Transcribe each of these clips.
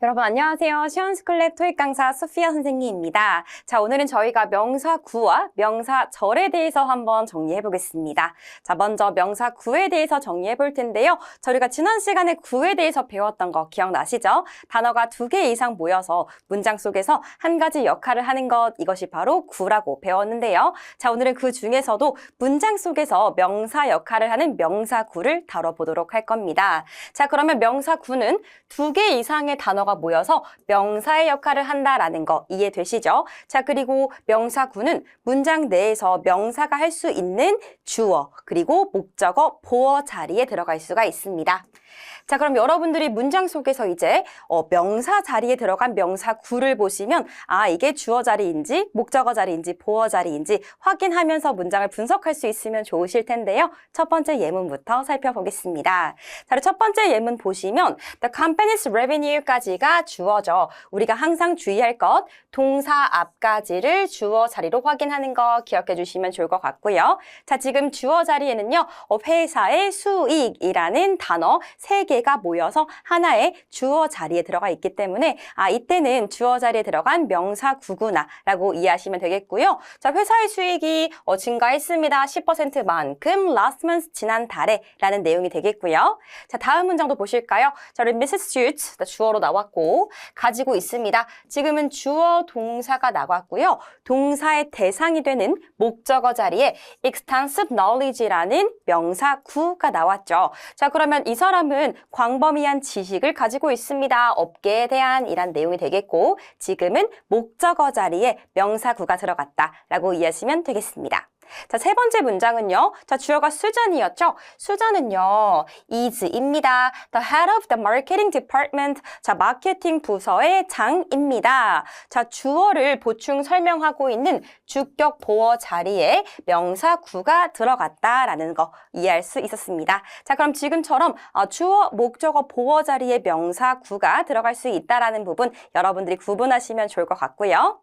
여러분 안녕하세요. 시원스쿨렛 토익 강사 소피아 선생님입니다. 자, 오늘은 저희가 명사 구와 명사 절에 대해서 한번 정리해 보겠습니다. 자, 먼저 명사 구에 대해서 정리해 볼 텐데요. 저희가 지난 시간에 구에 대해서 배웠던 거 기억나시죠? 단어가 두 개 이상 모여서 문장 속에서 한 가지 역할을 하는 것, 이것이 바로 구라고 배웠는데요. 자, 오늘은 그 중에서도 문장 속에서 명사 역할을 하는 명사 구를 다뤄보도록 할 겁니다. 자, 그러면 명사 구는 두 개 이상의 단어가 모여서 명사의 역할을 한다라는 거 이해되시죠? 자, 그리고 명사구는 문장 내에서 명사가 할 수 있는 주어, 그리고 목적어, 보어 자리에 들어갈 수가 있습니다. 자, 그럼 여러분들이 문장 속에서 이제 어, 명사 자리에 들어간 명사 구를 보시면 아, 이게 주어 자리인지 목적어 자리인지 보어 자리인지 확인하면서 문장을 분석할 수 있으면 좋으실 텐데요. 첫 번째 예문부터 살펴보겠습니다. 자, 첫 번째 예문 보시면 the company's revenue까지가 주어죠. 우리가 항상 주의할 것 동사 앞까지를 주어 자리로 확인하는 거 기억해 주시면 좋을 것 같고요. 자, 지금 주어 자리에는요. 어, 회사의 수익이라는 단어 세 개가 모여서 하나의 주어 자리에 들어가 있기 때문에 아, 이때는 주어 자리에 들어간 명사 구구나라고 이해하시면 되겠고요. 자, 회사의 수익이 어, 증가했습니다. 10%만큼 last month 지난 달에라는 내용이 되겠고요. 자, 다음 문장도 보실까요? 자, 우리 Mrs. Suits 주어로 나왔고 가지고 있습니다. 지금은 주어 동사가 나왔고요. 동사의 대상이 되는 목적어 자리에 extensive knowledge라는 명사 구가 나왔죠. 자, 그러면 이 사람은 광범위한 지식을 가지고 있습니다. 업계에 대한 이란 내용이 되겠고 지금은 목적어 자리에 명사구가 들어갔다라고 이해하시면 되겠습니다. 자, 세 번째 문장은요. 자, 주어가 수잔이었죠? 수잔은요, is입니다. The head of the marketing department. 자, 마케팅 부서의 장입니다. 자, 주어를 보충 설명하고 있는 주격 보어 자리에 명사구가 들어갔다라는 거 이해할 수 있었습니다. 자, 그럼 지금처럼 어, 주어, 목적어, 보어 자리에 명사구가 들어갈 수 있다라는 부분 여러분들이 구분하시면 좋을 것 같고요.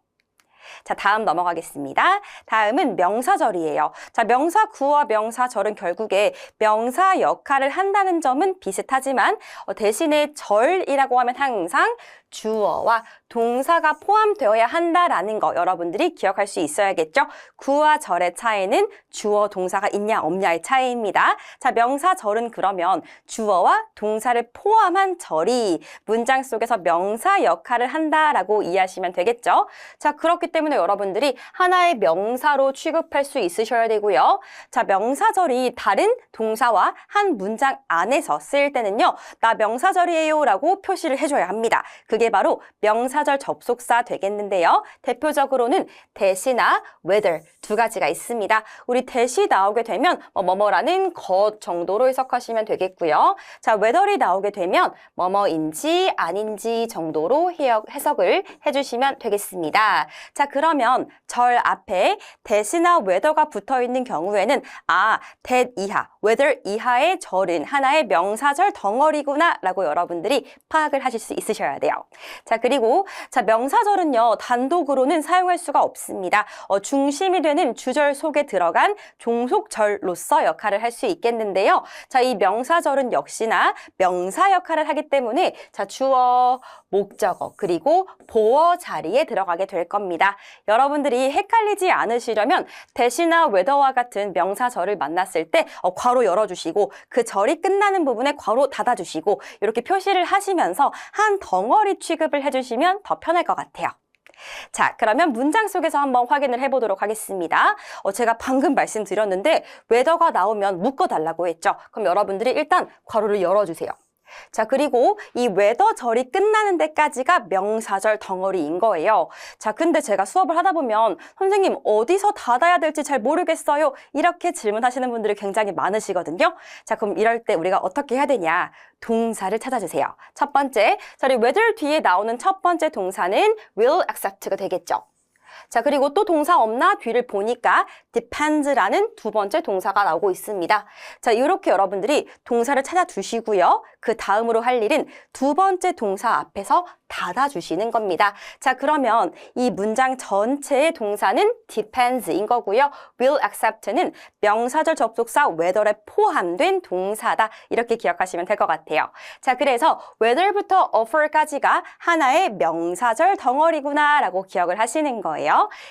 자, 다음 넘어가겠습니다. 다음은 명사절이에요. 자, 명사구와 명사절은 결국에 명사 역할을 한다는 점은 비슷하지만 어, 대신에 절이라고 하면 항상 주어와 동사가 포함되어야 한다라는 거 여러분들이 기억할 수 있어야겠죠? 구와 절의 차이는 주어 동사가 있냐 없냐의 차이입니다. 자, 명사절은 그러면 주어와 동사를 포함한 절이 문장 속에서 명사 역할을 한다라고 이해하시면 되겠죠? 자, 그렇기 때문에 여러분들이 하나의 명사로 취급할 수 있으셔야 되고요. 자, 명사절이 다른 동사와 한 문장 안에서 쓰일 때는요. 나 명사절이에요 라고 표시를 해줘야 합니다. 그게 바로 명사절 접속사 되겠는데요. 대표적으로는 대시나 whether 두 가지가 있습니다. 우리 대시 나오게 되면 뭐 뭐뭐라는 것 정도로 해석하시면 되겠고요. 자, whether이 나오게 되면 뭐뭐인지 아닌지 정도로 해석을 해주시면 되겠습니다. 자, 그러면 절 앞에 대시나 whether가 붙어 있는 경우에는 아, that 이하, whether 이하의 절은 하나의 명사절 덩어리구나 라고 여러분들이 파악을 하실 수 있으셔야 돼요. 자, 그리고 자, 명사절은요. 단독으로는 사용할 수가 없습니다. 어, 중심이 되는 주절 속에 들어간 종속절로서 역할을 할 수 있겠는데요. 자, 이 명사절은 역시나 명사 역할을 하기 때문에 자, 주어, 목적어, 그리고 보어 자리에 들어가게 될 겁 니다. 여러분들이 헷갈리지 않으시려면 대시나 웨더와 같은 명사절을 만났을 때 어, 괄호 열어주시고 그 절이 끝나는 부분에 괄호 닫아주시고 이렇게 표시를 하시면서 한 덩어리 취급을 해주시면 더 편할 것 같아요. 자, 그러면 문장 속에서 한번 확인을 해보도록 하겠습니다. 어, 제가 방금 말씀드렸는데 웨더가 나오면 묶어달라고 했죠. 그럼 여러분들이 일단 괄호를 열어주세요. 자, 그리고 이 웨더절이 끝나는 데까지가 명사절 덩어리인 거예요. 자, 근데 제가 수업을 하다 보면 선생님 어디서 닫아야 될지 잘 모르겠어요. 이렇게 질문하시는 분들이 굉장히 많으시거든요. 자, 그럼 이럴 때 우리가 어떻게 해야 되냐? 동사를 찾아주세요. 첫 번째, 저희 whether 뒤에 나오는 첫 번째 동사는 will accept가 되겠죠. 자, 그리고 또 동사 없나 뒤를 보니까 depends라는 두 번째 동사가 나오고 있습니다. 자, 이렇게 여러분들이 동사를 찾아 두시고요. 그 다음으로 할 일은 두 번째 동사 앞에서 닫아주시는 겁니다. 자, 그러면 이 문장 전체의 동사는 depends인 거고요. will accept는 명사절 접속사 whether에 포함된 동사다. 이렇게 기억하시면 될 것 같아요. 자, 그래서 whether부터 offer까지가 하나의 명사절 덩어리구나 라고 기억을 하시는 거예요.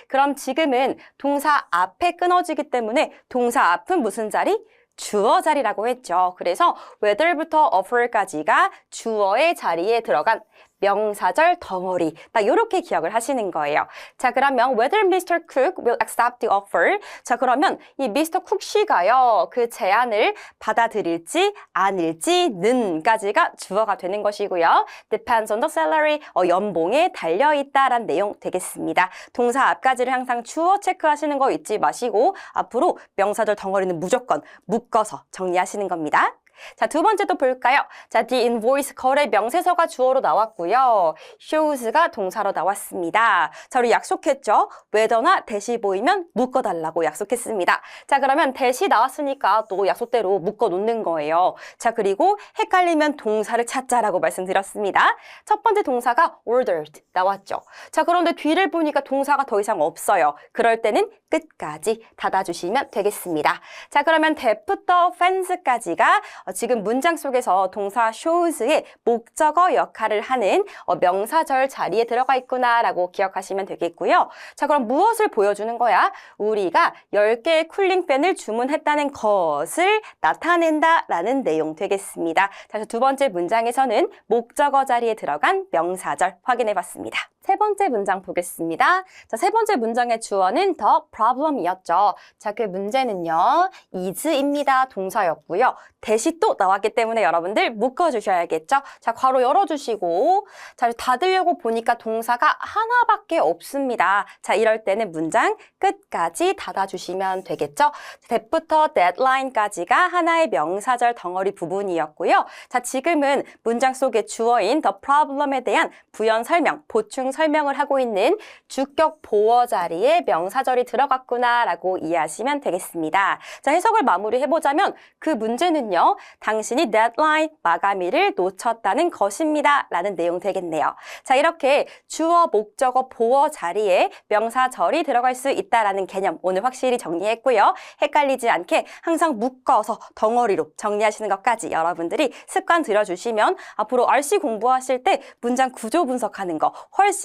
그럼 지금은 동사 앞에 끊어지기 때문에 동사 앞은 무슨 자리? 주어 자리라고 했죠. 그래서 whether부터 offer까지가 주어의 자리에 들어간 명사절 덩어리. 딱 이렇게 기억을 하시는 거예요. 자, 그러면 whether Mr. Cook will accept the offer. 자, 그러면 이 Mr. Cook 씨가요. 그 제안을 받아들일지 아닐지는 까지가 주어가 되는 것이고요. depends on the salary. 어, 연봉에 달려 있다란 내용 되겠습니다. 동사 앞까지를 항상 주어 체크하시는 거 잊지 마시고 앞으로 명사절 덩어리는 무조건 묶어서 정리하시는 겁니다. 자, 두 번째 또 볼까요? 자, the invoice 거래 명세서가 주어로 나왔고요. shows가 동사로 나왔습니다. 자, 우리 약속했죠? whether나 대시 보이면 묶어달라고 약속했습니다. 자, 그러면 대시 나왔으니까 또 약속대로 묶어 놓는 거예요. 자, 그리고 헷갈리면 동사를 찾자라고 말씀드렸습니다. 첫 번째 동사가 ordered 나왔죠. 자, 그런데 뒤를 보니까 동사가 더 이상 없어요. 그럴 때는 끝까지 닫아주시면 되겠습니다. 자, 그러면 대부터 fence까지가 어, 지금 문장 속에서 동사 shows의 목적어 역할을 하는 어, 명사절 자리에 들어가 있구나라고 기억하시면 되겠고요. 자, 그럼 무엇을 보여주는 거야? 우리가 10개의 쿨링팬을 주문했다는 것을 나타낸다라는 내용 되겠습니다. 자, 두 번째 문장에서는 목적어 자리에 들어간 명사절 확인해 봤습니다. 세 번째 문장 보겠습니다. 자, 세 번째 문장의 주어는 the problem이었죠. 자, 그 문제는요, is입니다. 동사였고요. 대시 또 나왔기 때문에 여러분들 묶어주셔야겠죠. 자, 괄호 열어주시고, 자, 닫으려고 보니까 동사가 하나밖에 없습니다. 자, 이럴 때는 문장 끝까지 닫아주시면 되겠죠. that부터 deadline까지가 하나의 명사절 덩어리 부분이었고요. 자, 지금은 문장 속의 주어인 the problem에 대한 부연 설명, 보충 설명을 하고 있는 주격 보어 자리에 명사절이 들어갔구나라고 이해하시면 되겠습니다. 자, 해석을 마무리해보자면 그 문제는요, 당신이 deadline, 마감일을 놓쳤다는 것입니다. 라는 내용 되겠네요. 자, 이렇게 주어, 목적어, 보어 자리에 명사절이 들어갈 수 있다라는 개념 오늘 확실히 정리했고요. 헷갈리지 않게 항상 묶어서 덩어리로 정리하시는 것까지 여러분들이 습관 들여주시면 앞으로 RC 공부하실 때 문장 구조 분석하는 거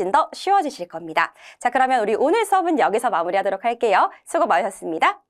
훨씬 더 쉬워지실 겁니다. 자, 그러면 우리 오늘 수업은 여기서 마무리하도록 할게요. 수고 많으셨습니다.